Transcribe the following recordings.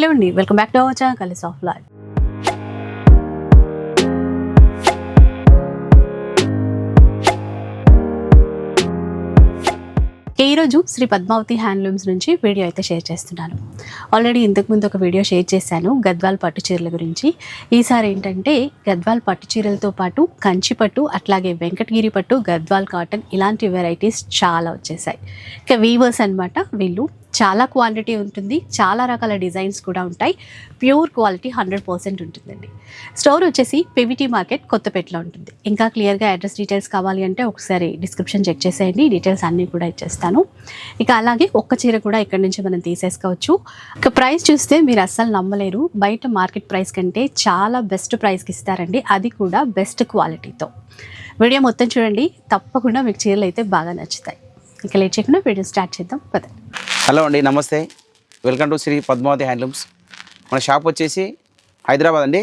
Hello అండి welcome back to our channel కలిసి of life ఈరోజు శ్రీ పద్మావతి హ్యాండ్లూమ్స్ నుంచి వీడియో అయితే షేర్ చేస్తున్నాను. ఆల్రెడీ ఇంతకుముందు ఒక వీడియో షేర్ చేశాను గద్వాల్ పట్టు చీరల గురించి. ఈసారి ఏంటంటే గద్వాల్ పట్టు చీరలతో పాటు కంచి పట్టు అట్లాగే వెంకటగిరి పట్టు గద్వాల్ కాటన్ ఇలాంటి వెరైటీస్ చాలా వచ్చేసాయి. ఇక వీవర్స్ అన్నమాట వీళ్ళు. చాలా క్వాలిటీ ఉంటుంది చాలా రకాల డిజైన్స్ కూడా ఉంటాయి. ప్యూర్ క్వాలిటీ హండ్రెడ్ పర్సెంట్ ఉంటుందండి. స్టోర్ వచ్చేసి పివిటీ మార్కెట్ కొత్తపేటలో ఉంటుంది. ఇంకా క్లియర్గా అడ్రస్ డీటెయిల్స్ కావాలి అంటే ఒకసారి డిస్క్రిప్షన్ చెక్ చేసేయండి. డీటెయిల్స్ అన్నీ కూడా ఇచ్చేస్తాను. ఇక అలాగే ఒక్క చీర కూడా ఇక్కడ నుంచి మనం తీసేసుకోవచ్చు. ఇక ప్రైస్ చూస్తే మీరు అస్సలు నమ్మలేరు. బయట మార్కెట్ ప్రైస్ కంటే చాలా బెస్ట్ ప్రైస్కి ఇస్తారండి. అది కూడా బెస్ట్ క్వాలిటీతో. వీడియో మొత్తం చూడండి. తప్పకుండా మీకు చీరలు అయితే బాగా నచ్చుతాయి. ఇక లేట్ చేయకుండా వీడియో స్టార్ట్ చేద్దాం. పదండి. హలో అండి నమస్తే. Welcome to Shri Padmavati handlooms. మన షాప్ వచ్చేసి హైదరాబాద్ అండి.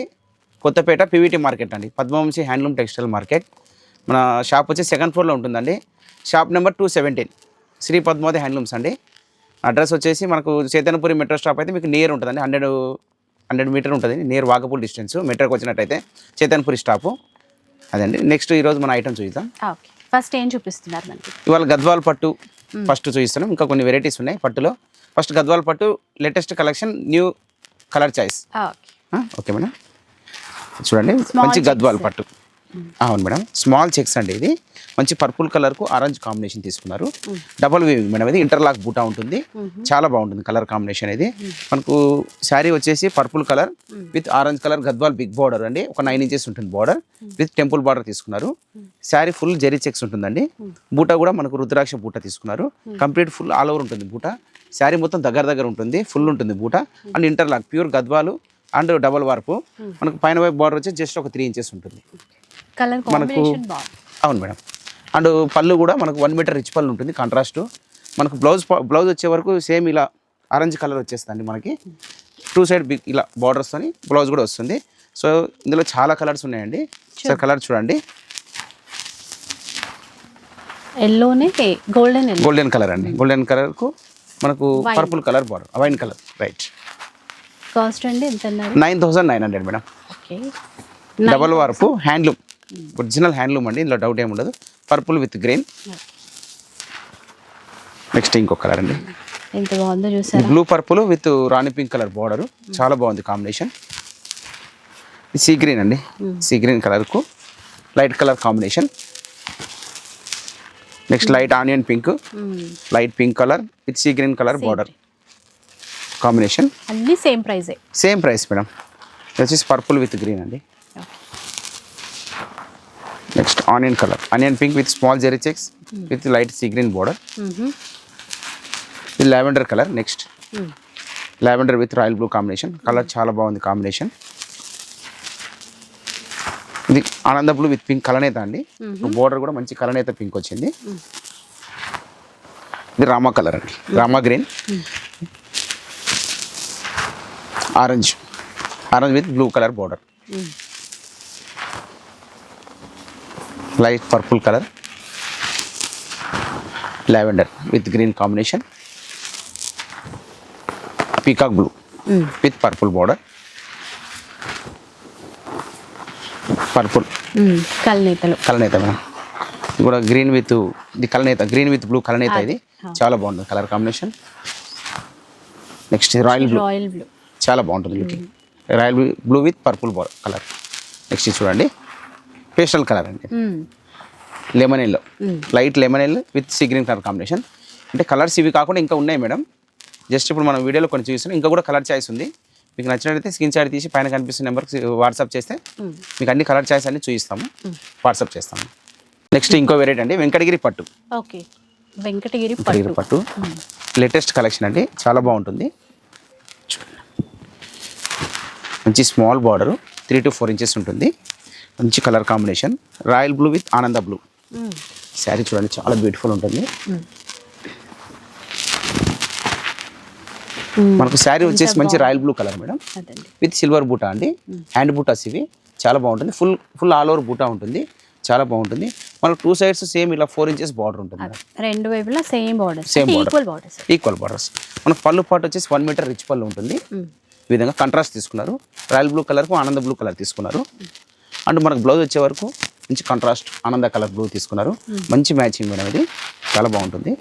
కొత్తపేట పీవీటీ మార్కెట్ అండి. Padmavamshi handloom textile market. మన షాప్ వచ్చి సెకండ్ ఫ్లోర్లో ఉంటుందండి. Shop number two seventeen. Shri Padmavati handlooms అండి. అడ్రస్ వచ్చేసి మనకు చైతన్యపురి మెట్రో స్టాప్ అయితే మీకు నియర్ ఉంటుందండి. హండ్రెడ్ హండ్రెడ్ మీటర్ ఉంటుంది నియర్ వాకబుల్ డిస్టెన్స్. మెట్రోకి వచ్చినట్టయితే చైతన్యపురి స్టాపు. అదండి. నెక్స్ట్ ఈరోజు మన ఐటమ్ చూద్దాం. ఫస్ట్ ఏం చూపిస్తున్నారు మనకి? ఇవాళ గద్వాల్ పట్టు. ఫస్ట్ చూపిస్తున్నాం. ఇంకా కొన్ని వెరైటీస్ ఉన్నాయి పట్టులో. ఫస్ట్ గద్వాల్ పట్టు latest collection new colour choice okay madam చూడండి మంచి. గద్వాల్ పట్టు. అవును మేడం. స్మాల్ చెక్స్ అండి ఇది. మంచి పర్పుల్ కలర్కు ఆరెంజ్ కాంబినేషన్ తీసుకున్నారు. డబల్ వీవింగ్ మేడం ఇది. ఇంటర్లాక్ బూటా ఉంటుంది. చాలా బాగుంటుంది కలర్ కాంబినేషన్ ఇది. మనకు శారీ వచ్చేసి purple colour with orange colour Gadwal big border అండి. ఒక నైన్ ఇంచెస్ ఉంటుంది బార్డర్ విత్ టెంపుల్ బార్డర్ తీసుకున్నారు. శారీ ఫుల్ జెరీ చెక్స్ ఉంటుందండి. బూటా కూడా మనకు రుద్రాక్ష బూటా తీసుకున్నారు. కంప్లీట్ ఫుల్ ఆల్ ఓవర్ ఉంటుంది బూటా. శారీ మొత్తం దగ్గర దగ్గర ఉంటుంది. ఫుల్ ఉంటుంది బూటా. And interlock pure Gadwal and double warp. మనకు పైన వైపు బార్డర్ వచ్చి జస్ట్ ఒక త్రీ ఇంచెస్ ఉంటుంది. కలర్ బాగుంది. అవును మేడం. అండ్ పళ్ళు కూడా మనకు వన్ మీటర్ రిచ్ పళ్ళు ఉంటుంది కాంట్రాస్ట్ మనకు బ్లౌజ్ బ్లౌజ్ వచ్చే వరకు సేమ్ ఇలా ఆరెంజ్ కలర్ వచ్చేస్తుంది మనకి. టూ సైడ్ బిగ్ ఇలా బార్డర్స్తోని బ్లౌజ్ కూడా వస్తుంది. సో ఇందులో చాలా కలర్స్ ఉన్నాయండి. సార్ కలర్ చూడండి. ఎల్లోనే గోల్డెన్ గోల్డెన్ కలర్ అండి. గోల్డెన్ కలర్కు మనకు purple colour border wine colour right cost అండి ఎంత nine thousand nine hundred madam double warp handloom original handloom అండి ఇందులో డౌట్ ఏమి ఉండదు. పర్పుల్ విత్ గ్రీన్ నెక్స్ట్ ఇంకో కలర్ అండి. ఎంత బాగుందో చూసారా? Blue purple with Rani pink colour border చాలా బాగుంది కాంబినేషన్ సీ గ్రీన్ అండి. Sea green కలర్కు light colour combination next light onion pink light pink colour with sea green colour border combination అన్నీ same ప్రైజే సేమ్ ప్రైస్ మేడం వచ్చేసి purple with green అండి. Next onion colour onion pink with small zari checks with light sea green border ఇది lavender colour next lavender with royal blue combination colour చాలా బాగుంది combination ఇది ఆనంద blue with pink కలనేత అండి border కూడా మంచి కలనేత pink వచ్చింది ఇది రామా కలర్ అండి Rama green orange orange with blue colour border light purple colour. Lavender with green combination. Peacock blue with purple border. Purple. కల్నేతలు. కలనేత మేడం. కూడా గ్రీన్ విత్ ఇది కలనేత గ్రీన్ విత్ బ్లూ కలనేత ఇది. చాలా బాగుంటుంది colour combination. Next royal blue. Royal blue. చాలా బాగుంటుంది looking royal blue with purple bar colour. Next చూడండి. పేస్టల్ కలర్ అండి. Lemon yellow. Light lemon yellow with sea green colour combination. అంటే కలర్స్ ఇవి కాకుండా ఇంకా ఉన్నాయి మేడం. జస్ట్ ఇప్పుడు మనం వీడియోలో కొన్ని చూస్తున్నాం ఇంకా కూడా కలర్ చాయిస్ ఉంది. మీకు నచ్చినట్లయితే స్క్రీన్ షాట్ తీసి పైన కనిపిస్తున్న నెంబర్కి వాట్సాప్ చేస్తే మీకు అన్ని కలర్ చాయిస్ అన్ని చూపిస్తాము. వాట్సాప్ చేస్తాము. నెక్స్ట్ ఇంకో వెరైటీ అండి వెంకటగిరి పట్టు. ఓకే. వెంకటగిరి వెంకటగిరి పట్టు. పట్టు. లేటెస్ట్ కలెక్షన్ అండి. చాలా బాగుంటుంది. మంచి small border. Three to four inches ఉంటుంది. మంచి colour combination. Royal blue with Ananda blue. Sari చూడండి చాలా బ్యూటిఫుల్ ఉంటుంది. మనకు శారీ వచ్చేసి మంచి royal blue colour madam. With silver బూటా అండి. హ్యాండ్ బూటాస్ ఇవి. చాలా బాగుంటుంది. ఫుల్ ఫుల్ ఆల్ ఓవర్ బూటా ఉంటుంది. చాలా బాగుంటుంది. మనకు టూ సైడ్స్ సేమ్ ఇలా ఫోర్ ఇంచెస్ బార్డర్ ఉంటుంది రెండు వైపులా same Same border. Equal borders. Equal borders. మనకు పళ్ళు పాటు వచ్చేసి వన్ మీటర్ రిచ్ పళ్ళు ఉంటుంది. ఈ విధంగా కంట్రాస్ట్ తీసుకున్నారు. రాయల్ బ్లూ కలర్కు ఆనంద బ్లూ కలర్ తీసుకున్నారు. అండ్ మనకు బ్లౌజ్ వచ్చే వరకు మంచి కాంట్రాస్ట్ ఆనంద కలర్ బ్లూ తీసుకున్నారు. మంచి మ్యాచింగ్ మేడం ఇది. చాలా బాగుంటుంది.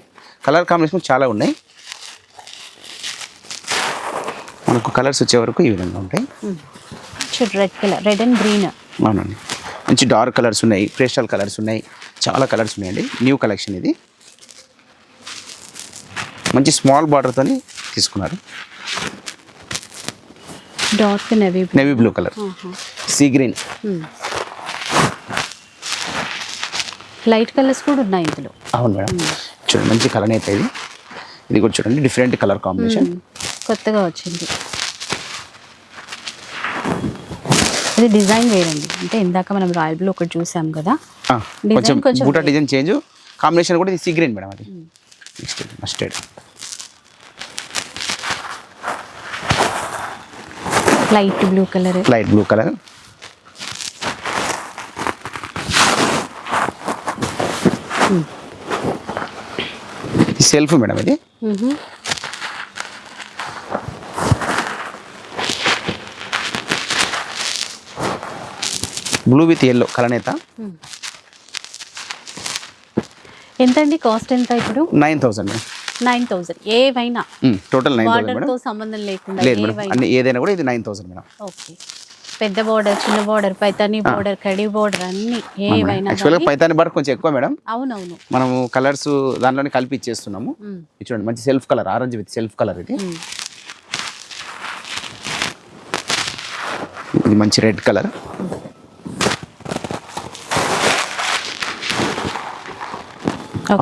కలర్ కాంబినేషన్ చాలా ఉన్నాయి. మనకు కలర్స్ వచ్చే వరకు ఈ విధంగా ఉంటాయి. Red colour red and green అవునండి. మంచి డార్క్ కలర్స్ ఉన్నాయి పేస్టల్ కలర్స్ ఉన్నాయి. చాలా కలర్స్ ఉన్నాయండి. న్యూ కలెక్షన్ ఇది. మంచి స్మాల్ బార్డర్తో తీసుకున్నారు. Dark navy navy blue colour sea green light colours కూడా ఉన్నాయి ఇందులో. అవును మేడం. చూడండి మంచి కలర్ అయితే ఇది ఇది కూడా చూడండి డిఫరెంట్ కలర్ కాంబినేషన్ కొత్తగా వచ్చింది. ఇది డిజైన్ వేరండి. అంటే ఇందాక మనం రాయల్ బ్లూ ఒకటి చూసాం కదా. కొంచెం కొంచెం బూటా డిజైన్ చేంజ్. కాంబినేషన్ కూడా ఇది సీ గ్రీన్ మేడం అది. Next mustard light blue colour. Light blue colour. Self madam ఇది. బ్లూ విత్ ఎల్లో కలనేత ఎంతండి కాస్ట్ ఎంత ఇప్పుడు? నైన్ థౌసండ్ నైన్ థౌసండ్ ఏవైనా? టోటల్ నైన్ థౌసండ్ సంబంధం లేకుండా లేదు మేడం అన్ని ఏదైనా కూడా ఇది నైన్ థౌసండ్ మేడం. ఓకే. పెద్ద బార్డర్ చిన్న బార్డర్ పైతాని బార్డర్ కడి బార్డర్ అన్ని ఏవైనా యాక్చువల్గా పైతాని బార్ కొంచెం ఎక్కువ మేడం. అవునవును. మనము కలర్స్ దానిలోనే కలిపి ఇచ్చేస్తున్నాము. ఇది చూడండి మంచి self colour orange with self colour ఇది. ఇది మంచి red colour.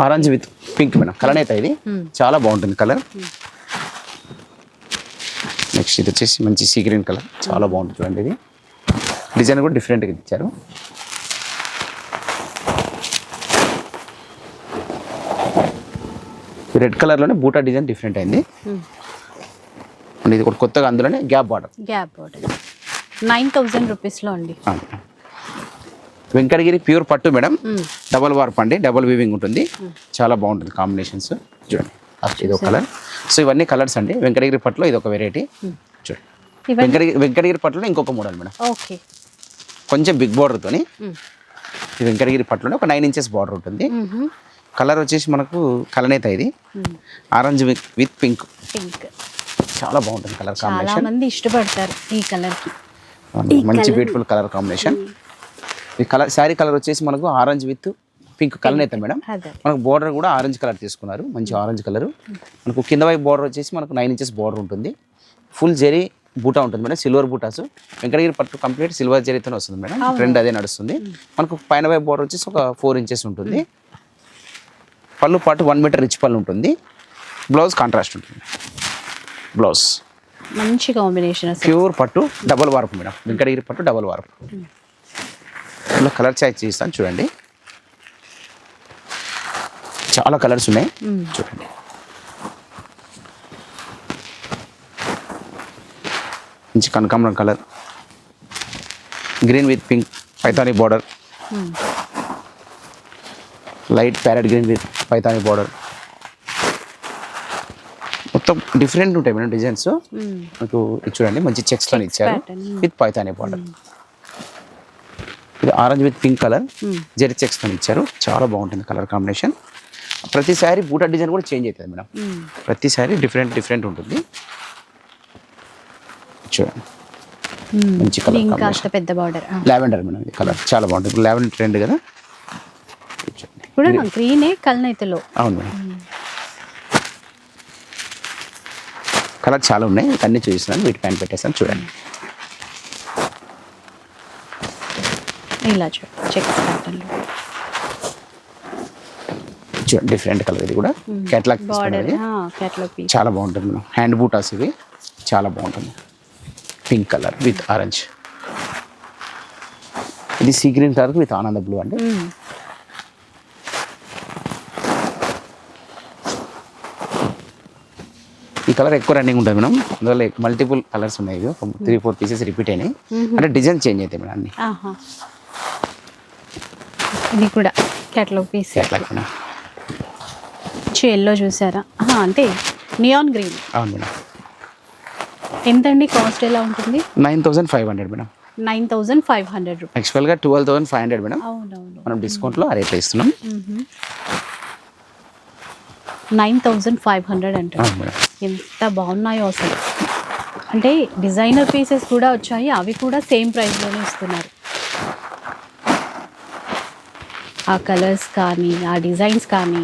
Orange with pink madam. Colour అయితే ఇది. చాలా బాగుంటుంది కలర్ ఇది వచ్చేసి మంచి సీ గ్రీన్ కలర్ చాలా బాగుంటుంది చూడండి ఇది. డిజైన్ కూడా డిఫరెంట్గా ఇచ్చారు. రెడ్ కలర్లోనే బూటా డిజైన్ డిఫరెంట్ అయింది. ఇది కూడా కొత్తగా అందులోనే gap border gap border nine thousand రూపీస్లో అండి. వెంకటగిరి ప్యూర్ పట్టు మేడం. డబల్ వార్ప్ అండి. డబల్ వీవింగ్ ఉంటుంది. చాలా బాగుంటుంది కాంబినేషన్స్ చూడండి. ఇది ఒక కలర్ సో ఇవన్నీ కలర్స్ అండి. వెంకటగిరి పట్టులో ఇది ఒక వెరైటీ చూడండి వెంకటగిరి వెంకటగిరి పట్టులో ఇంకొక మోడల్ మేడం. ఓకే కొంచెం బిగ్ బార్డర్తోని. ఈ వెంకటగిరి పట్టులోనే ఒక నైన్ ఇంచెస్ బార్డర్ ఉంటుంది. కలర్ వచ్చేసి మనకు కలనేత ఇది. ఆరెంజ్ విత్ పింక్ పింక్ చాలా బాగుంటుంది కలర్ చాలా కాంబినేషన్ మంది ఇష్టపడతారు ఈ కలర్కి. మంచి బ్యూటిఫుల్ కలర్ కాంబినేషన్ ఈ కలర్ శారీ కలర్ వచ్చేసి మనకు ఆరెంజ్ విత్ పింక్ కలనేత మేడం. అదే. మనకు బోర్డర్ కూడా ఆరెంజ్ కలర్ తీసుకున్నారు. మంచి ఆరెంజ్ కలర్. మనకు కింద వైపు బోర్డర్ వచ్చేసి మనకు నైన్ ఇంచెస్ బోర్డర్ ఉంటుంది. ఫుల్ జెరీ బూటా ఉంటుంది మేడం. సిల్వర్ బూటాస్. వెంకటగిరి పట్టు కంప్లీట్ సిల్వర్ జెరీతోనే వస్తుంది మేడం. ట్రెండ్ అదే నడుస్తుంది. మనకు పైన వైపు బోర్డర్ వచ్చేసి ఒక ఫోర్ ఇంచెస్ ఉంటుంది. పళ్ళు పాటు వన్ మీటర్ రిచ్ పళ్ళు ఉంటుంది. బ్లౌజ్ కాంట్రాస్ట్ ఉంటుంది. బ్లౌజ్ మంచి కాంబినేషన్ ప్యూర్ పట్టు డబల్ వార్పు మేడం. వెంకటగిరి పట్టు డబల్ వార్పు కలర్ చాయ్ చేస్తాను చూడండి. చాలా కలర్స్ ఉన్నాయి. చూడండి. మంచి కనకాంబరం colour. Green with pink Paithani border. Light parrot green with Paithani border. మొత్తం డిఫరెంట్ ఉంటాయి మేడం డిజైన్స్. మీకు చూడండి మంచి చెక్స్తో ఇచ్చారు. With Paithani border. ఇది orange with pink colour. Zari చెక్స్తో ఇచ్చారు. చాలా బాగుంటుంది కలర్ కాంబినేషన్. ప్రతిసారి బూటా డిజైన్ కూడా చేంజ్ అవుతుంది మేడం. ప్రతిసారి డిఫరెంట్ డిఫరెంట్ ఉంటుంది. చూడండి. మంచి. ఇంకాస్త పెద్ద బార్డర్. లావెండర్ మేడం కలర్ చాలా బాగుంటుంది. ఇప్పుడు లావెండర్ ట్రెండ్ కదా? చూడండి. కూడా గ్రీనే కల్నైతలో. అవును మేడం. కలర్ చాలా ఉన్నాయి. అన్నీ చూపిస్తున్నాను. వీటి పైన పెట్టేస్తాను. చూడండి. ఇలా చూడు. చెక్స్ ప్యాటర్న్లో చూడండి డిఫరెంట్ కలర్ ఇది కూడా. కేటలాగ్ పీస్ చాలా బాగుంటుంది మేడం. హ్యాండ్ బూటాస్ ఇవి. చాలా బాగుంటుంది. పింక్ కలర్ విత్ ఆరెంజ్ ఇది sea green colour with Ananda blue అండి ఈ కలర్ ఎక్కువ రన్నింగ్ ఉంటుంది మేడం. అందువల్ల మల్టిపుల్ కలర్స్ ఉన్నాయి ఇవి. త్రీ ఫోర్ పీసెస్ రిపీట్ అయినాయి. అంటే డిజైన్ చేంజ్ అవుతాయి మేడం అన్ని. ఇది కూడా క్యాట్లాగ్ పీస్ ఎల్లో చూసారా? అంతే నియాన్ గ్రీన్ అవును మేడం. ఎంతండి కాస్ట్ ఎలా ఉంటుంది? Nine thousand five hundred madam. Nine thousand five hundred rupees. యాక్చువల్గా twelve thousand five hundred madam. అవునవును. మనం డిస్కౌంట్లో ఆ రేట్లో ఇస్తున్నాం నైన్ థౌజండ్ ఫైవ్ హండ్రెడ్ అంటే. ఎంత బాగున్నాయో అసలు. అంటే డిజైనర్ పీసెస్ కూడా వచ్చాయి అవి కూడా సేమ్ ప్రైస్లోనే ఇస్తున్నారు. ఆ కలర్స్ కానీ ఆ డిజైన్స్ కానీ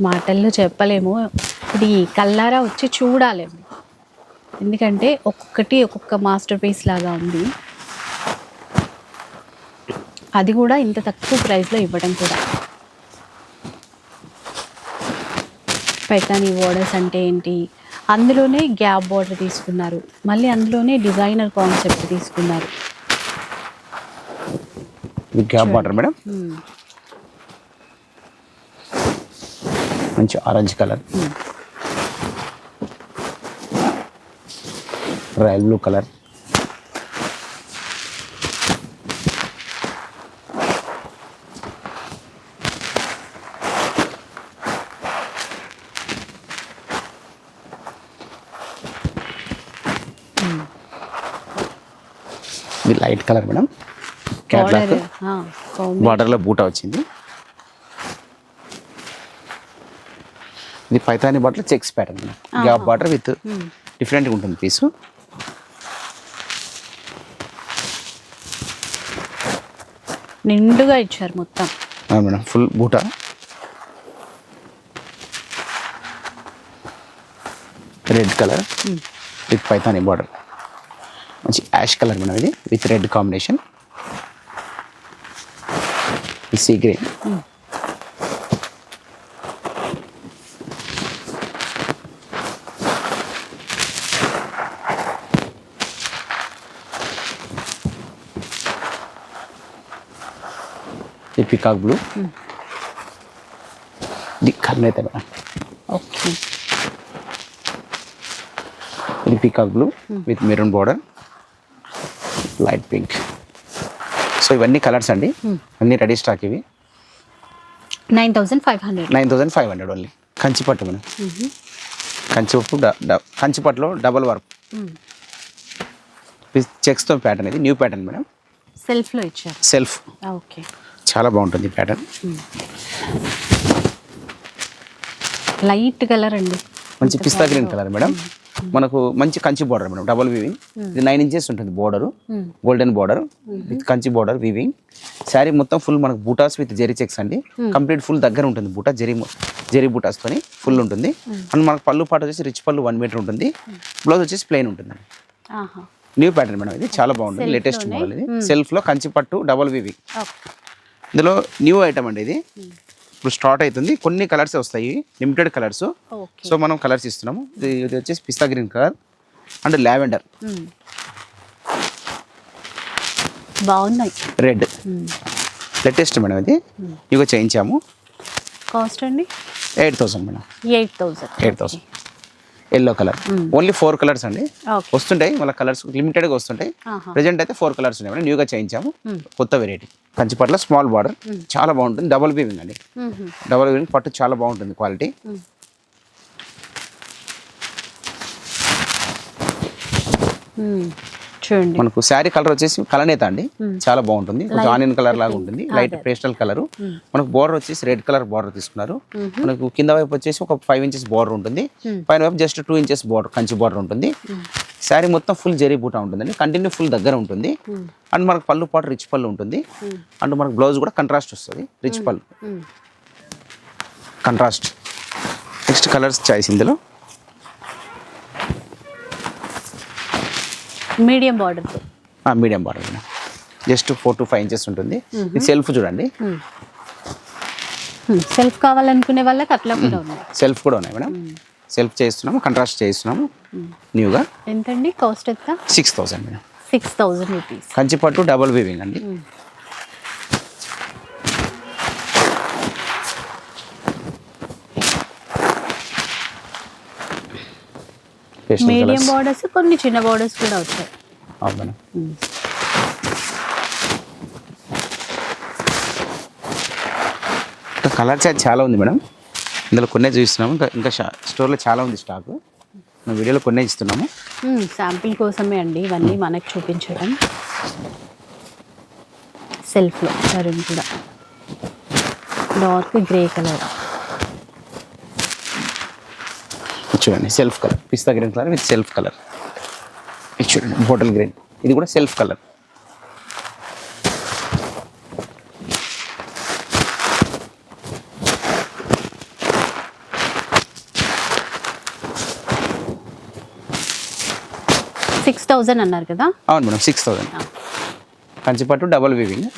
మాటల్లో చెప్పలేము. ఇది కల్లారా వచ్చి చూడాలేము. ఎందుకంటే ఒక్కొక్కటి ఒక్కొక్క మాస్టర్ పీస్ లాగా ఉంది. అది కూడా ఇంత తక్కువ ప్రైస్లో ఇవ్వడం కూడా. పైతాని బోర్డర్స్ అంటే ఏంటి? అందులోనే గ్యాప్ బోర్డర్ తీసుకున్నారు. మళ్ళీ అందులోనే డిజైనర్ కాన్సెప్ట్ తీసుకున్నారు. Gap border madam? మంచి orange colour royal blue colour ఇది లైట్ కలర్ మేడం క్యాట్లాక్ కాంబి- బార్డర్లో బూటా వచ్చింది. ఇది Paithani border checks pattern gap border with. డిఫరెంట్గా ఉంటుంది పీసు. నిండుగా ఇచ్చారు మొత్తం. Madam full buta. Red colour with Paithani border. మంచి యాష్ కలర్ మేడం ఇది with red combination. Sea green peacock blue ఇది కన్నైతే మేడం ఓకే ఇది peacock blue with maroon border light pink so ఇవన్నీ కలర్స్ అండి. అన్ని రెడీ స్టాక్ ఇవి. Nine thousand five hundred. Nine thousand five hundred only కంచిపట్టు మనం. కంచిపట్టు డ- డ- కంచిపట్టులో డబల్ వర్క్ చెక్స్తో ప్యాటర్న్ ఇది. New pattern madam. సెల్ఫ్లో ఇచ్చారు. సెల్ఫ్ ఓకే చాలా బాగుంటుంది ప్యాటర్న్. లైట్ కలర్ అండి. మంచి పిస్తా గ్రీన్ కలర్ మేడం. మనకు మంచి Kanchi border madam. Double weaving ఇది నైన్ ఇంచెస్ ఉంటుంది border golden border with Kanchi border weaving sari మొత్తం ఫుల్ మనకు బూటాస్ విత్ జెరీ చెక్స్ అండి. కంప్లీట్ ఫుల్ దగ్గర ఉంటుంది బూటా జెరీ జెరీ బూటాస్ తోని ఫుల్ ఉంటుంది. అండ్ మనకు పళ్ళు పాట వచ్చేసి రిచ్ పళ్ళు వన్ మీటర్ ఉంటుంది. బ్లౌజ్ వచ్చేసి ప్లెయిన్ ఉంటుంది న్యూ ప్యాటర్న్ మేడం ఇది. చాలా బాగుంటుంది. లేటెస్ట్ మోడల్ ఇది. సెల్ఫ్లో కంచి పట్టు డబల్ వీవింగ్ ఇందులో న్యూ ఐటమ్ అండి ఇది. ఇప్పుడు స్టార్ట్ అవుతుంది. కొన్ని కలర్స్ వస్తాయి. లిమిటెడ్ కలర్స్ సో మనం కలర్స్ ఇస్తున్నాము. ఇది ఇది వచ్చేసి పిస్తా గ్రీన్ కలర్ అండ్ లావెండర్. బాగున్నాయి. రెడ్ లేటెస్ట్ మేడం ఇది. ఇగో చేయించాము. కాస్ట్ అండి? Eight thousand madam. Eight thousand eight thousand yellow colour only four colours అండి. వస్తుంటాయి మళ్ళీ కలర్స్ లిమిటెడ్గా వస్తుంటాయి. ప్రజెంట్ అయితే ఫోర్ కలర్స్ ఉన్నాయి. మేడం న్యూగా చేయించాము కొత్త వెరైటీ కంచిపట్ల స్మాల్ బార్డర్ చాలా బాగుంటుంది. డబల్ వీవింగ్ అండి. డబల్ వీవింగ్ పట్టు చాలా బాగుంటుంది క్వాలిటీ మనకు శారీ కలర్ వచ్చేసి కలనేత అండి. చాలా బాగుంటుంది. కొంచెం ఆనియన్ కలర్ లాగా ఉంటుంది. లైట్ పేస్టల్ కలర్ మనకు బార్డర్ వచ్చేసి రెడ్ కలర్ బార్డర్ తీసుకున్నారు. మనకు కింద వైపు వచ్చేసి ఒక ఫైవ్ ఇంచెస్ బార్డర్ ఉంటుంది. పైన వైపు just two inches border Kanchi border ఉంటుంది. శారీ మొత్తం ఫుల్ జరీ బూటా ఉంటుందండి. కంటిన్యూ ఫుల్ దగ్గర ఉంటుంది. అండ్ మనకు పళ్ళు పాటు రిచ్ పళ్ళు ఉంటుంది. అండ్ మనకు బ్లౌజ్ కూడా కంట్రాస్ట్ వస్తుంది. రిచ్ పళ్ళు. కంట్రాస్ట్ నెక్స్ట్ కలర్స్ చాయిస్ ఇందులో. మీడియం బార్డర్తో medium border just four to five inches ఉంటుంది. ఇది సెల్ఫ్ చూడండి. సెల్ఫ్ కావాలనుకునే వాళ్ళకి అట్లా కూడా ఉంది సెల్ఫ్ కూడా ఉన్నాయి మేడం. సెల్ఫ్ చేస్తున్నాము కంట్రాస్ట్ చేస్తున్నాము. న్యూగా ఎంతండి? కాస్ట్ ఎంత? Six thousand madam. Six thousand rupees కంచిపట్టు డబల్ వీవింగ్ అండి. మీడియం. బార్డర్స్ కొన్ని చిన్న బార్డర్స్ కూడా వచ్చాయి. అవును? ఇంకా కలర్ చార్ట్ చాలా ఉంది మేడం. ఇందులో కొన్నే చూపిస్తున్నాము. ఇంకా ఇంకా స్టోర్లో చాలా ఉంది స్టాక్ మేము వీడియోలో కొన్నే ఇస్తున్నాము. శాంపిల్ కోసమే అండి. ఇవన్నీ మనకు చూపించడం. సెల్ఫ్లో సరే కూడా. డార్క్ గ్రే కలర్ ఇది చూడండి. Self colour pista green colour with self colour ఇది చూడండి. బాటిల్ గ్రీన్ ఇది కూడా సెల్ఫ్ కలర్ సిక్స్ థౌజండ్ అన్నారు కదా? అవును మేడం సిక్స్ థౌసండ్ కంచిపట్టు డబల్ వీవింగ్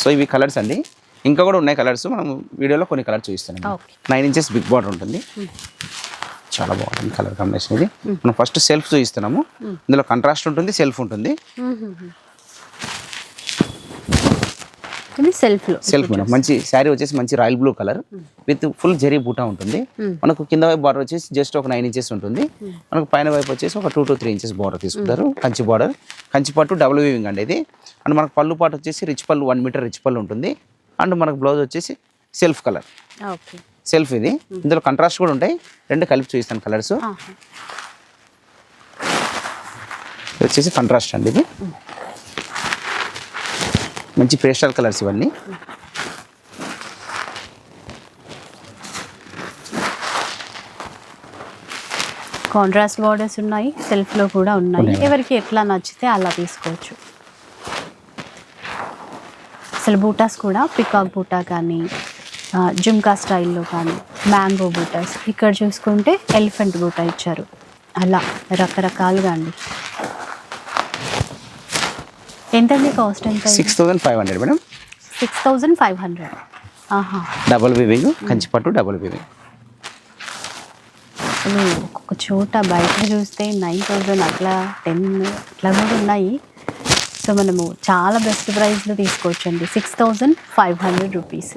సో ఇవి కలర్స్ అండి. ఇంకా కూడా ఉన్నాయి కలర్స్ మనం వీడియోలో కొన్ని కలర్స్ చూపిస్తున్నాం Okay. Nine inches big border ఉంటుంది. చాలా బాగుంటుంది కలర్ కాంబినేషన్ ఇది. మనం ఫస్ట్ సెల్ఫ్ చూపిస్తున్నాము. ఇందులో కంట్రాస్ట్ ఉంటుంది సెల్ఫ్ ఉంటుంది. ఇది సెల్ఫ్లో సెల్ఫ్ మేడం. మంచి శారీ వచ్చేసి మంచి royal blue colour with full zari buta ఉంటుంది. మనకు కింద వైపు బార్డర్ వచ్చేసి జస్ట్ ఒక నైన్ ఇంచెస్ ఉంటుంది. మనకు పైన వైపు వచ్చేసి ఒక two to three inches border తీసుకుంటారు. కంచి బార్డర్ కంచి పట్టు డబుల్ వీవింగ్ అండి ఇది. అండ్ మనకు పళ్ళు పాటు వచ్చేసి రిచ్ పళ్ళు వన్ మీటర్ రిచ్ పళ్ళు ఉంటుంది. అండ్ మనకు బ్లౌజ్ వచ్చేసి సెల్ఫ్ కలర్ ఓకే సెల్ఫ్ ఇది. ఇందులో కంట్రాస్ట్ కూడా ఉంటాయి. రెండు కలిపి చూపిస్తాను కలర్స్. వచ్చేసి కంట్రాస్ట్ అండి ఇది. మంచి పేస్టల్ కలర్స్ ఇవన్నీ. కాంట్రాస్ట్ బార్డర్స్ ఉన్నాయి సెల్ఫ్లో కూడా ఉన్నాయి. ఎవరికి ఎట్లా నచ్చితే అలా తీసుకోవచ్చు. అసలు బూటాస్ కూడా పికాక్ బూటా కానీ జుమ్కా స్టైల్లో కానీ మ్యాంగో బూటాస్. ఇక్కడ చూసుకుంటే ఎలిఫెంట్ బూటా ఇచ్చారు. అలా రకరకాలుగా అండి. ఎంతండి కాస్ట్ ఎంత six thousand five hundred madam. Six thousand five hundred. ఆహా. డబుల్ వీవింగ్ కంచిపట్టు డబుల్ వీవింగ్. అసలు ఒక్కొక్క చోట బయట చూస్తే నైన్ థౌజండ్ అట్లా టెన్ అట్లా కూడా ఉన్నాయి. సో మనము చాలా బెస్ట్ ప్రైస్లో తీసుకోవచ్చండి. Six thousand five hundred rupees.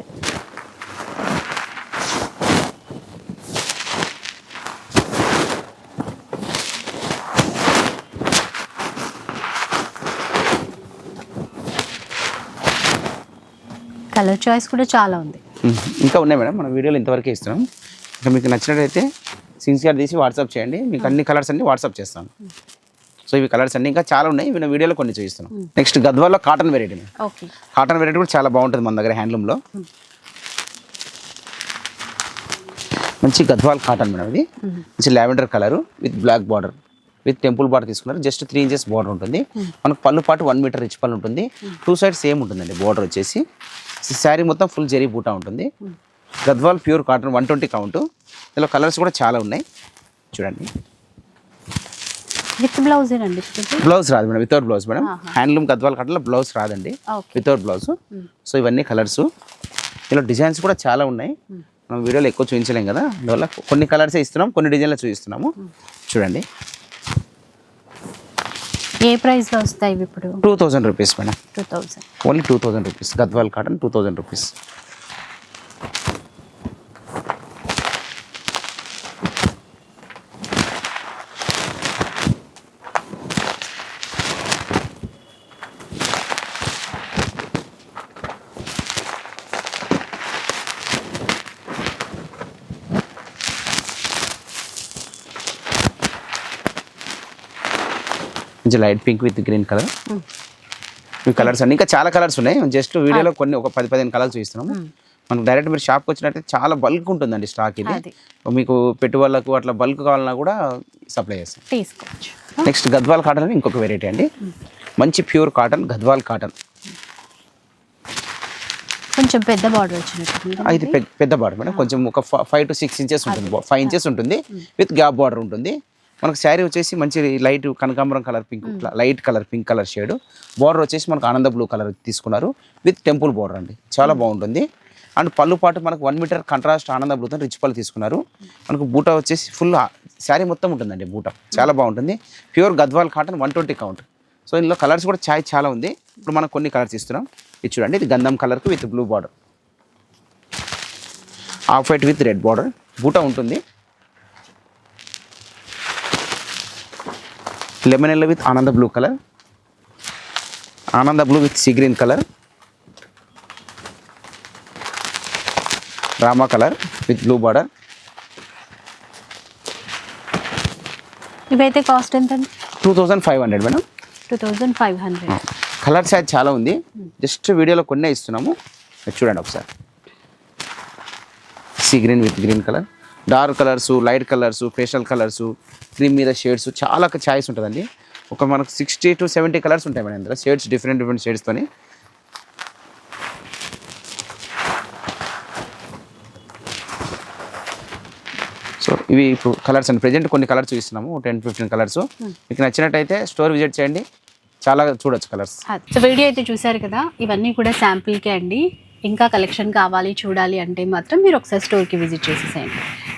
Colour choice కూడా చాలా ఉంది. ఇంకా ఉన్నాయి మేడం మన వీడియోలో ఇంతవరకే ఇస్తున్నాం. ఇంకా మీకు నచ్చినట్టయితే సిన్సియర్ తీసి వాట్సాప్ చేయండి. మీకు అన్ని కలర్స్ అన్ని వాట్సాప్ చేస్తాను. సో ఇవి కలర్స్ అన్ని ఇంకా చాలా ఉన్నాయి. ఇవి వీడియోలో కొన్ని చూపిస్తున్నాం నెక్స్ట్ గద్వాల్లో కాటన్ వెరైటీ కాటన్ వెరైటీ కూడా చాలా బాగుంటుంది మన దగ్గర హ్యాండ్లూమ్లో. మంచి గద్వాల్ కాటన్ మేడం ఇది. మంచి lavender colour with black border with temple border తీసుకున్నారు. జస్ట్ త్రీ ఇంచెస్ బార్డర్ ఉంటుంది. మనకు పళ్ళు పాటు వన్ మీటర్ రిచ్ పళ్ళు ఉంటుంది. టూ సైడ్ సేమ్ ఉంటుందండి. బార్డర్ వచ్చేసి. శారీ మొత్తం ఫుల్ జరీ బూటా ఉంటుంది. Gadwal pure cotton one twenty count. ఇందులో కలర్స్ కూడా చాలా ఉన్నాయి. చూడండి. విత్ బ్లౌజ్ అండి? బ్లౌజ్ రాదు madam without blouse madam. Handloom Gadwal కాటన్లో బ్లౌజ్ రాదండి. Without blouse. సో ఇవన్నీ కలర్స్. ఇందులో డిజైన్స్ కూడా చాలా ఉన్నాయి. మనం వీడియోలో ఎక్కువ చూపించలేం కదా. అందువల్ల కొన్ని కలర్సే ఇస్తున్నాం కొన్ని డిజైన్లు చూపిస్తున్నాము. చూడండి. ఏ ప్రైస్లో వస్తాయి ఇవి ఇప్పుడు? Two thousand rupees madam. Two thousand only two thousand rupees. Gadwal cotton two thousand rupees. మంచి light pink with green colour. ఈ కలర్స్ అన్ని ఇంకా చాలా కలర్స్ ఉన్నాయి. జస్ట్ వీడియోలో కొన్ని ఒక పది పదిహేను కలర్స్ చూపిస్తున్నాము. మనకు డైరెక్ట్ మీరు షాప్కి వచ్చినట్టయితే చాలా బల్క్ ఉంటుందండి స్టాక్ ఇది. మీకు పెట్టుబడులకు అట్లా బల్క్ కావాలన్నా కూడా సప్లై చేస్తాం. తీసుకోవచ్చు. నెక్స్ట్ గద్వాల్ కాటన్ ఇంకొక వెరైటీ అండి. మంచి ప్యూర్ కాటన్ గద్వాల్ కాటన్ కొంచెం పెద్ద బార్డర్ వచ్చినట్టు ఇది పెద్ద పెద్ద బార్డర్ మేడం. కొంచెం ఒక ఫైవ్ టు సిక్స్ ఇంచెస్ ఉంటుంది. ఫైవ్ ఇంచెస్ ఉంటుంది. విత్ గ్యాప్ బార్డర్ ఉంటుంది. మనకు శారీ వచ్చేసి మంచి లైట్ కనకాంబరం colour pink light colour pink colour shade. Border వచ్చేసి మనకు ఆనంద బ్లూ కలర్ తీసుకున్నారు విత్ టెంపుల్ బార్డర్ అండి. చాలా బాగుంటుంది. అండ్ పళ్ళు పాటు మనకు వన్ మీటర్ కంట్రాస్ట్ ఆనంద బ్లూతో రిచ్ పళ్ళు తీసుకున్నారు. మనకు బూటా వచ్చేసి ఫుల్ శారీ మొత్తం ఉంటుందండి బూటా. చాలా బాగుంటుంది. Pure Gadwal cotton one twenty count. So ఇందులో కలర్స్ కూడా చాయ్ చాలా ఉంది. ఇప్పుడు మనం కొన్ని కలర్స్ ఇస్తున్నాం. ఇది చూడండి ఇది గంధం కలర్కి with blue border. Off white with red border. Buta ఉంటుంది. లెమన్ ఎల్లో విత్ ఆనంద బ్లూ కలర్ ఆనంద blue with sea green colour Rama colour with blue border ఇవైతే కాస్ట్ ఎంత అండి? Two thousand five hundred madam two thousand five hundred colour size చాలా ఉంది. Just వీడియోలో కొన్నే ఇస్తున్నాము. చూడండి ఒకసారి. Sea green with green colour dark colours light colours pastel colours cream మీద షేడ్స్ చాలా ఛాయిస్ ఉంటుందండి. ఒక మనకు సిక్స్టీ టు సెవెంటీ కలర్స్ ఉంటాయి మేడం ఇందులో షేడ్స్ డిఫరెంట్ డిఫరెంట్ షేడ్స్తోని సో ఇవి ఇప్పుడు కలర్స్ అండి. ప్రజెంట్ కొన్ని కలర్స్ చూపిస్తున్నాము టెన్ ఫిఫ్టీన్ కలర్స్. మీకు నచ్చినట్టయితే స్టోర్ విజిట్ చేయండి. చాలా చూడొచ్చు కలర్స్. సో వీడియో అయితే చూసారు కదా ఇవన్నీ కూడా శాంపిల్కే అండి. ఇంకా కలెక్షన్ కావాలి చూడాలి అంటే మాత్రం మీరు ఒకసారి స్టోర్కి విజిట్ చేసేసేయండి.